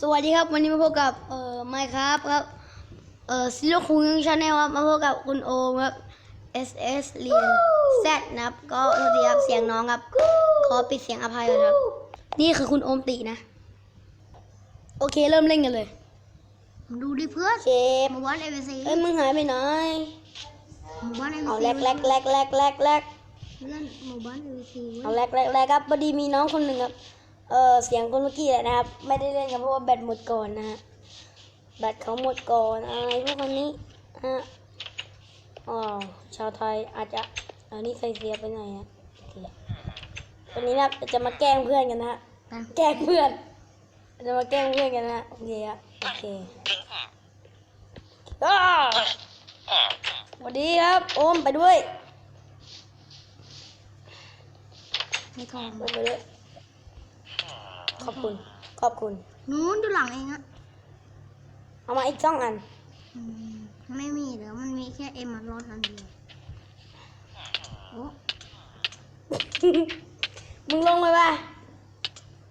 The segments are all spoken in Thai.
สวัสดีครับวันนี้มาพบกับเอ่อไมค์ครับครับเอ่อซิโลคุงชาแนลครับมาพบกับคุณโอมครับ SS เรียน Z นะครับก็โทษทีครับเสียงน้องครับขอปิดเสียงอภัยก่อนครับ นี่คือคุณโอมตินะ โอเคเริ่มเล่นกันเลย ดูดิเพื่อนเชฟหมู่บ้านเอเวซีเอ้ยมึงหายไปไหนหมู่บ้านเอเวเอาซีแลกแลกแลกแลกแลกแลกเพื่อนหมู่บ้านเอเวซีเอาแรกแรกแรกครับพอดีมีน้องคนหนึ่งครับ เออเสียงคนเมื่อกี้แหละนะครับ ไม่ได้เล่นกันเพราะว่าแบตหมดก่อนนะฮะแบตเขาหมดก่อนอะไรพวกคนนี้ฮะอ๋อชาวไทยอาจจะอันนี้ใครเสียไปไหนฮะโอเควันนี้นะครับจะมาแกล้งเพื่อนกันนะฮะแกล้งเพื่อน จะมาแกล้งเพื่อนกันนะฮะโอเคฮะโอเคอ้าสวัสดีครับโอมไปด้วยไม่ทองโอมไปด้วย ขอบคุณ ขอบคุณ นู้นดูหลังเองอะเอามาอีกสองอัน อืมไม่มีแล้วมันมีแค่เอ็มมารอดอันเดียวโอ้มึงลงไปป่ะ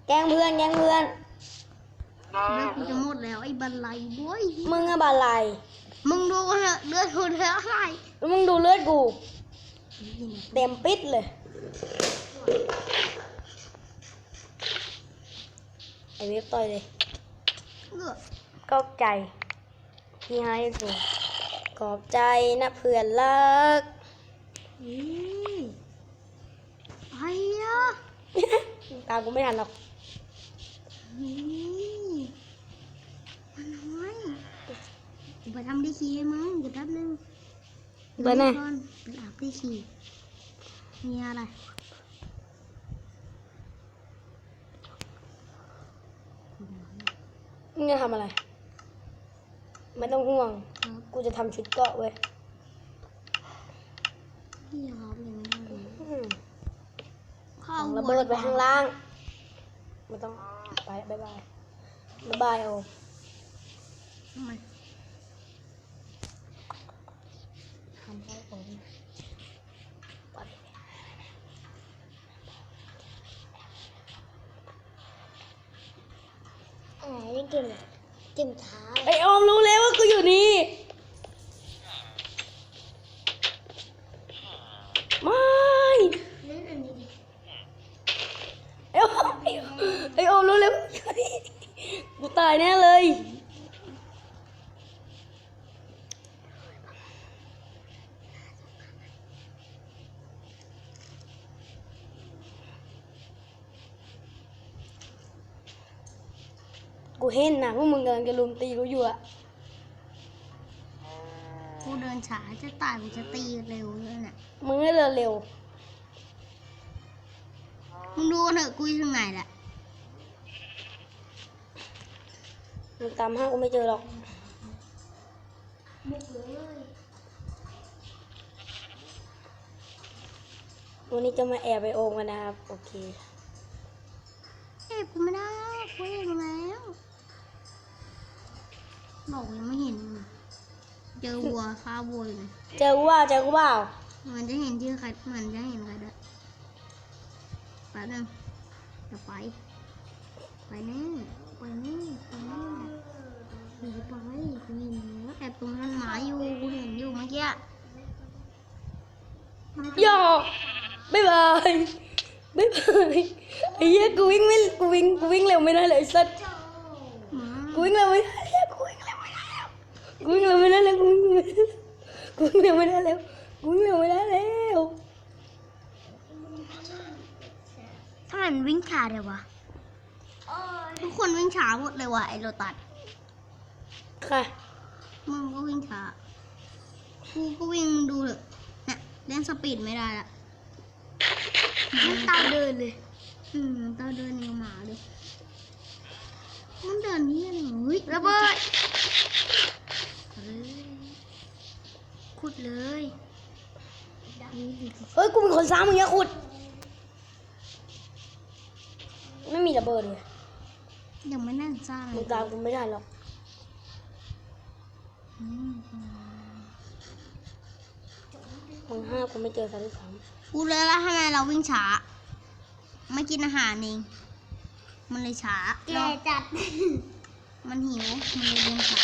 แกล้งเพื่อนแกล้งเพื่อน เลือดกูจะหมดแล้วไอ้บันไลบ้ยมึงอะบาลายมึงดูเถอะเลือดกูเท่าไหร่แล้วมึงดูเลือดกู เต็มปิดเลยไอเว็บต่อยเลยเลือดก็ใจที่ให้กูขอบใจนะเพื่อนรักนี่ไอ้ยะตามกูไม่ทันหรอกนี่มันน้อยกูไปทำดีคีให้มึงเดี๋ยวแป๊บนึงไปไหนก่อนไปอาบดีคีมีอะไร มึงจะทำอะไร ไม่ต้องห่วง ครับกูจะทำชุดเกาะเว้ยพี่ครับยังไม่ได้เลยอืมข้าขวองระเบิดไปข้างล่าง ไม่ต้อง ไปบายบายบายบายโอทำไม ทำให้ผม เออเล่นเกมอะไรเกมท้าไอออมรู้แล้วว่ากูอยู่นี่ไม่เล่นอันนี้ดิไอออมไอออมรู้แล้วว่ากูอยู่นี่กูตายแน่เลย กูเห็นนะพวกมึงกำลังจะลุมตีกูอยู่อะกูเดินช้าจะตายกูจะตีเร็วเลยน่ะมึงให้เร็วเร็วมึงดูกันเถอะกูอยู่ตรงไหนแหละๆมึงตามห้ากูไม่เจอหรอกบุกเลยวันนี้จะมาแอบไปโอมกันนะครับ โอเคเอ๊ะกูไม่ได้กูเห็นแล้ว บอกยังไม่เห็นมึงเจอวัวฆ่าวัวอยู่เลยเจอกูเปล่าเจอกูเปล่ามันจะเห็นชื่อใครมันจะเห็นใครด้วยแป๊บนึงจะไปไปแน่ไปแน่ไปแน่หนีไปกูเห็นแล้วแอบตรงนั้นหมาอยู่กูเห็นอยู่เมื่อกี้มันจะย่อบ๊ายบายบ๊ายบายไอ้เหี้ยกูวิ่งไม่กูวิ่งกูวิ่งเร็วไม่ได้เลยไอ้สัสหมา กูวิ่งเร็วไม่ได้แล้วกูวิ่งเร็วไม่ได้แล้ว กูวิ่งเร็วไม่ได้แล้วกูวิ่งเร็วไม่ได้กูวิ่งเร็วไม่ได้แล้วกูวิ่งเร็วไม่ได้แล้วถ้ามันวิ่งช้าเดี๋ยววะทุกคนวิ่งช้าหมดเลยว่ะไอ้โรตัสค่ะมึงก็วิ่งช้ากูก็วิ่งดูเถอะเนี่ยเล่นสปีดไม่ได้ละมันตาเดินเลย อืมตาเดินอย่างหมาเลย มันเดินนี่อะไรเฮ้ยระเบิด เฮ้ยขุดเลยนี่ดิเฮ้ย กูเป็นคนซ้ำมึงอย่าขุด ไม่มีระเบิดเลยยังไม่น่าสร้างเลมึงยตามกูไม่ได้หรอกอืมมึงห้ากูไม่เจอซะด้วยซ้กูเลยแล้วทำไมเราวิ่งช้า ไม่กินอาหารเอง มันเลยช้าแกจัด มันหิว มันเลยเดินขา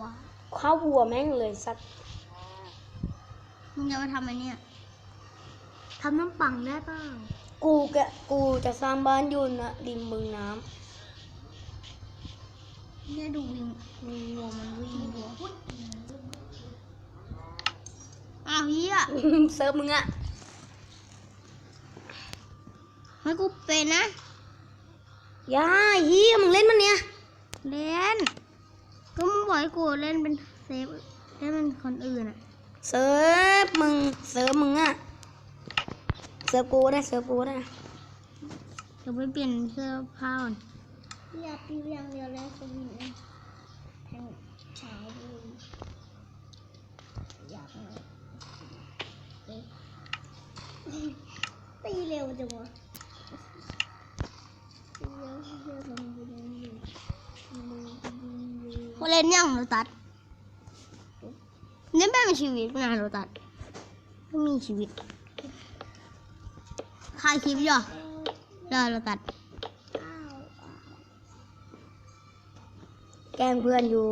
ว้าข้าววัวแม่งเลยสัตว์มึงจะมาทำอะไรเนี่ยทำน้ำปังได้เปล่ากูกะกูจะสร้างบ้านอยู่นะริมบึงน้เนี่ยดูวิ่งวิ่งวัวมันวิ่งวัวอ้าวเฮียำเซิร์ฟมึงอะให้กูเป็นนะอย่าเฮียมึงเล่นมันเนี่ย เล่น ก็มึงบอกให้กูเล่นเป็นเซฟเล่นเป็นคนอื่นอะเซิร์ฟมึงเซิร์ฟมึงอะเซิร์ฟกูได้เซิร์ฟกูได้เดี๋ยวไปเปลี่ยนเสื้อผ้าก่อน อยากปีอย่างเดียวแล้วสวิงแทงเช้าด้วยอยากเลยตีเร็วจังวะ เขาเล่นยังโรตัสเล่นแม่มีชีวิตนะโรตัสไม่มีชีวิตถ่ายคลิปอยู่รอโรตัสแกล้งเพื่อนอยู่